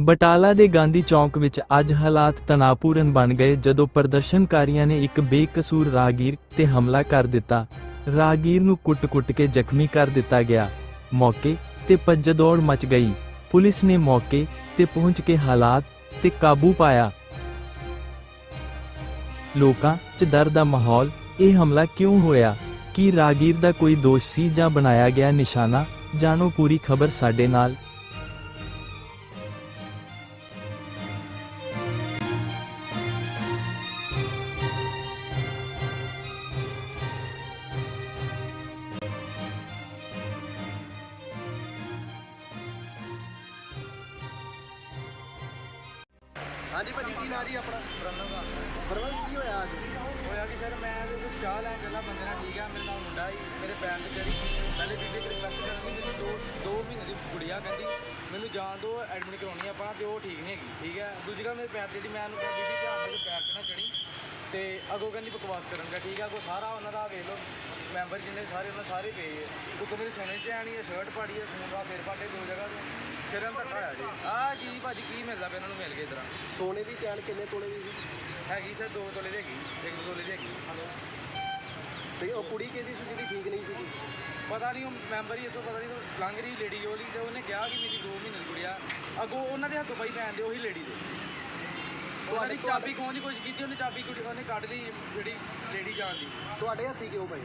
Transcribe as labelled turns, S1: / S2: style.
S1: ਬਟਾਲਾ ਦੇ ਗਾਂਧੀ ਚੌਂਕ ਵਿੱਚ ਅੱਜ ਹਾਲਾਤ ਤਣਾਅਪੂਰਨ ਬਣ ਗਏ ਜਦੋਂ ਪ੍ਰਦਰਸ਼ਨਕਾਰੀਆਂ ਨੇ ਇੱਕ ਬੇਕਸੂਰ ਰਾਹਗੀਰ ਤੇ ਹਮਲਾ ਕਰ ਦਿੱਤਾ। ਰਾਹਗੀਰ ਨੂੰ ਕੁੱਟ-ਕੁੱਟ ਕੇ ਜ਼ਖਮੀ ਕਰ ਦਿੱਤਾ ਗਿਆ। ਮੌਕੇ ਤੇ ਭੱਜ-ਦੌੜ ਮਚ ਗਈ। ਪੁਲਿਸ ਨੇ ਮੌਕੇ ਤੇ ਪਹੁੰਚ ਕੇ ਹਾਲਾਤ ਤੇ ਕਾਬੂ ਪਾਇਆ। ਲੋਕਾਂ 'ਚ ਡਰ ਦਾ ਮਾਹੌਲ, ਇਹ ਹਮਲਾ ਕਿਉਂ ਹੋਇਆ? ਕੀ ਰਾਗੀਰ ਦਾ ਕੋਈ ਦੋਸ਼ ਸੀ ਜਾਂ ਬਣਾਇਆ ਗਿਆ ਨਿਸ਼ਾਨਾ? ਜਾਣੋ ਪੂਰੀ ਖਬਰ ਸਾਡੇ ਨਾਲ।
S2: ਹਾਂਜੀ ਭਾਜੀ, ਕੀ ਨਾਂ ਜੀ ਆਪਣਾ? ਫਰਵਨ ਕੀ ਹੋਇਆ ਅੱਜ?
S3: ਹੋਇਆ ਕਿ ਸਰ, ਮੈਂ ਤੇ ਕੁਝ ਚਾਹ ਲੈਣ ਚੱਲਾ, ਬੰਦੇ ਨਾਲ ਠੀਕ ਆ, ਮੇਰੇ ਨਾਲ ਮੁੰਡਾ ਸੀ ਮੇਰੇ ਪੈਰ ਤੇ ਚੜੀ ਪਹਿਲੇ ਬੀਬੀ ਇੱਕ ਰਿਕਵੈਸਟ ਕਰਨੀ ਮੈਨੂੰ ਦੋ ਦੋ ਮਹੀਨੇ ਦੀ ਗੁੜੀਆ ਕਹਿੰਦੀ, ਮੈਨੂੰ ਜਾਣ ਦੋ ਐਡਮਿਟ ਕਰਾਉਣੀ ਆ ਆਪਾਂ, ਤੇ ਉਹ ਠੀਕ ਨਹੀਂ ਹੈਗੀ, ਠੀਕ ਹੈ ਦੂਜੀ ਗੱਲ, ਮੇਰੇ ਪੈਰ ਤੇ ਜਿਹੜੀ, ਮੈਂ ਉਹਨੂੰ ਕਿਹਾ, ਬੀਬੀ ਧਿਆਨ ਨਾਲ ਪੈਰ ਤੇ ਨਾ ਚੜੀ ਤੇ ਅੱਗੋਂ ਕਹਿੰਦੀ ਬਕਵਾਸ ਕਰਨ ਦਾ, ਠੀਕ ਆ, ਅੱਗੋਂ ਸਾਰਾ ਉਹਨਾਂ ਦਾ ਵੇਖ ਲਓ। ਮੈਂਬਰ ਜਿੰਨੇ ਸਾਰੇ ਉਹਨਾਂ ਸਾਰੇ ਪਏ ਹੈ ਉੱਤੋਂ ਮੇਰੀ ਸੋਨੇ ਚ ਆਣੀ ਹੈ ਸ਼ਰਟ ਪਾੜੀ ਹੈ ਖੂਨ ਦਾ ਸਿਰ ਪਾਟੇ ਦੋ ਜਗ੍ਹਾ ਤੋਂ। ਸਿਰਮ ਧੱਕਾ ਹੋਇਆ ਜੀ। ਆਹ ਕੀ ਭਾਜੀ ਕੀ ਮਿਲਦਾ ਪਿਆ ਇਹਨਾਂ ਨੂੰ ਮਿਲ ਕੇ ਤਰ੍ਹਾਂ
S2: ਸੋਨੇ ਦੀ ਚੈਨ ਕਿੰਨੇ ਤੋਲੇ ਦੀ ਸੀ?
S3: ਹੈਗੀ ਸਰ ਦੋ ਤੋਲੇ ਦੀ ਹੈਗੀ ਇੱਕ ਤੋਲੇ ਦੀ ਹੈਗੀ।
S2: ਤੇ ਉਹ ਕੁੜੀ ਕਿਹਦੀ ਸੀ ਜਿਹੜੀ ਠੀਕ ਨਹੀਂ ਸੀਗੀ?
S3: ਪਤਾ ਨਹੀਂ ਉਹ ਮੈਂਬਰ ਹੀ ਇਥੋਂ ਪਤਾ ਨਹੀਂ ਉਹ ਲੰਘ ਰਹੀ ਲੇਡੀ ਉਹਦੀ ਤੇ ਉਹਨੇ ਕਿਹਾ ਕਿ ਮੇਰੀ 2 ਮਹੀਨੇ ਦੀ ਗੁੜੀਆ ਅੱਗੋਂ ਉਹਨਾਂ ਦੇ ਹੱਥੋਂ ਪਈ ਪੈਣ ਦੇ ਉਹੀ ਲੇਡੀ ਦੇ। ਦੀ ਚਾਬੀ ਖੋਹਣ ਦੀ ਕੋਸ਼ਿਸ਼ ਕੀਤੀ ਉਹਨੇ ਚਾਬੀ ਕੁੜੀ ਉਹਨੇ ਕੱਢ ਲਈ ਜਿਹੜੀ ਲੇਡੀ ਜਾਣ ਦੀ।
S2: ਤੁਹਾਡੇ ਹੱਥੀ ਕਿਉਂ ਪਈ?